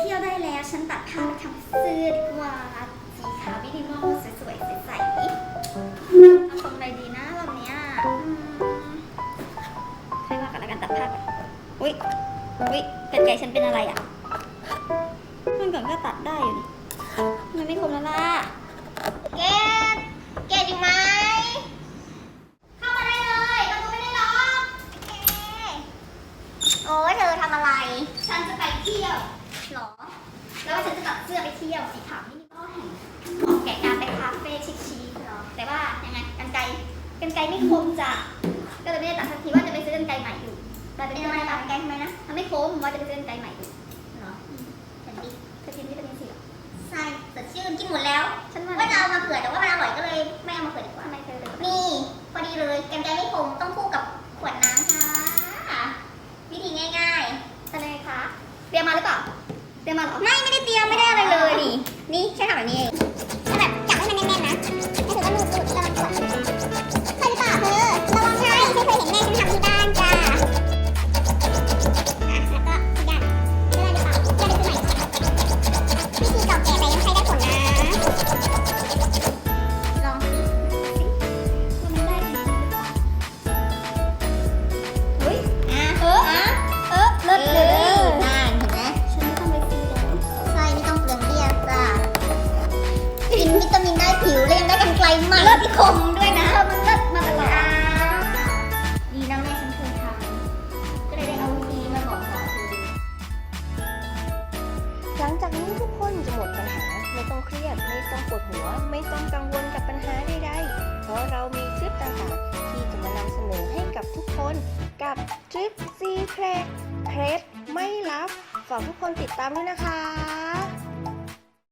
เที่ยวได้แล้ว ฉันตัดผ้ามาทำเสื้อดีกว่าสีขาวมินิมอลสวยๆใสๆเอาทรงอะไรดีนะรอบเนี้ยอืมค่อยว่ากันแล้วกันตัดผ้าก่อนอุ้ยอุ้ยกันไกรฉันเป็นอะไรอะมันก่อนก็ตัดได้อยู่นี่มันไม่คมแล้วล่ะเกดเกดอยู่ไหมเข้ามาได้เลยประตูไม่ได้ล็อกโอเคโอ้ยเธอทำอะไร ฉันจะไปเที่ยว หรอ แล้วว่าฉันจะตัดเสื้อไปเที่ยวสีขาวมินิมอลแห่งเหมาะแก่การไปคาเฟ่ชิคๆหรอ แต่ว่ายังไงกันไกรกันไกรไม่คมจ้ะก็เลยไม่ได้ตัดสักทีว่าจะไปซื้อกันไกรใหม่อยู่แต่เป็นเป็นยังอะไรไงตัล่ะดแกงทำไมนะมันไม่คมว่าจะไปซื้อกันไกรใหม่อยู่เหรอเห็นดิเธอกินวิตามินซีเหรอใช่สดชื่นกินหมดแล้วฉันว่าว่าจะเอามาเผื่อแต่ว่ามันอร่อยก็เลยไม่เอามาเผื่อดีกว่าทำไมเธอเลยนี่พอดีเลยแกงแกงไม่คมต้องคู่กับขวดน้ำค่ะวิธีง่ายทำไมคะเตรียมมาหรือเปล่า เตรียมมาเหรอ ยังได้กันไกลใหม่เลิศคมด้วยนะมันเลิศมาตลอดอ่าดีนะแม่ฉันเคยทำก็เลยได้เอาวิธีมาบอกต่อคือหลังจากนี้ทุกคนจะหมดปัญหา ไม่ต้องเครียด ไม่ต้องปวดหัว ไม่ต้องกังวลกับปัญหาใดๆ เพราะเรามีทริปต่างๆ ที่จะมานำเสนอให้กับทุกคนกับทริปซีเครตเครดไม่ลับ ฝากทุกคนติดตามด้วยนะคะ